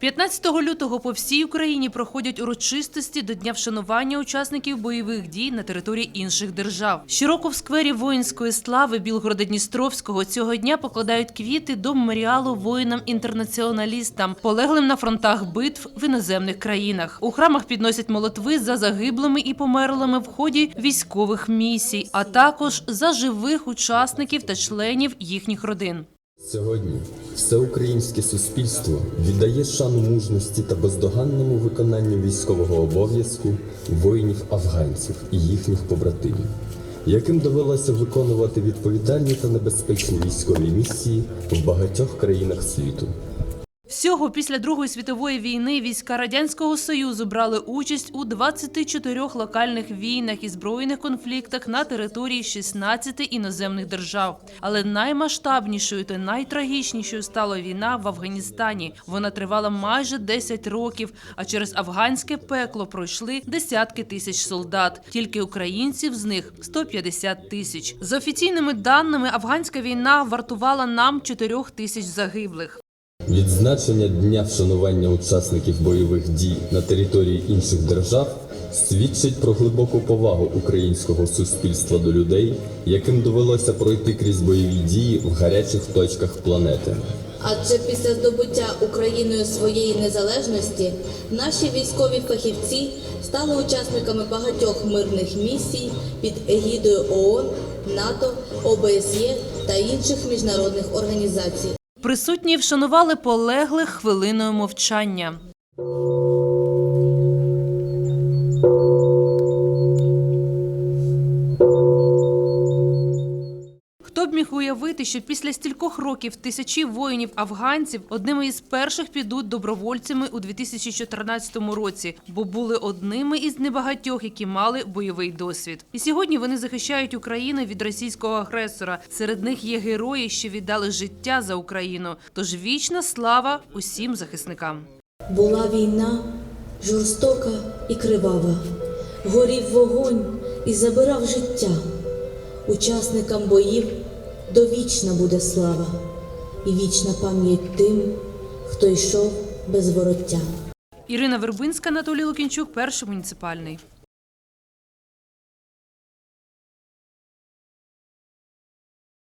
15 лютого по всій Україні проходять урочистості до дня вшанування учасників бойових дій на території інших держав. Щороку в сквері воїнської слави Білгорода-Дністровського цього дня покладають квіти до меморіалу воїнам-інтернаціоналістам, полеглим на фронтах битв в іноземних країнах. У храмах підносять молитви за загиблими і померлими в ході військових місій, а також за живих учасників та членів їхніх родин. Сьогодні всеукраїнське суспільство віддає шану мужності та бездоганному виконанню військового обов'язку воїнів-афганців і їхніх побратимів, яким довелося виконувати відповідальні та небезпечні військові місії в багатьох країнах світу. Всього після Другої світової війни війська Радянського Союзу брали участь у 24 локальних війнах і збройних конфліктах на території 16 іноземних держав. Але наймасштабнішою та найтрагічнішою стала війна в Афганістані. Вона тривала майже 10 років, а через афганське пекло пройшли десятки тисяч солдат. Тільки українців з них 150 тисяч. За офіційними даними, афганська війна вартувала нам 4 тисяч загиблих. Відзначення дня вшанування учасників бойових дій на території інших держав свідчить про глибоку повагу українського суспільства до людей, яким довелося пройти крізь бойові дії в гарячих точках планети. Адже після здобуття Україною своєї незалежності наші військові фахівці стали учасниками багатьох мирних місій під егідою ООН, НАТО, ОБСЄ та інших міжнародних організацій. Присутні вшанували полеглих хвилиною мовчання. Міг уявити, що після стількох років тисячі воїнів-афганців одними із перших підуть добровольцями у 2014 році, бо були одними із небагатьох, які мали бойовий досвід. І сьогодні вони захищають Україну від російського агресора. Серед них є герої, що віддали життя за Україну. Тож вічна слава усім захисникам. Була війна жорстока і кривава, горів вогонь і забирав життя. Учасникам боїв довічна буде слава і вічна пам'ять тим, хто йшов без вороття. Ірина Вербинська, Анатолій Лукінчук, перший муніципальний.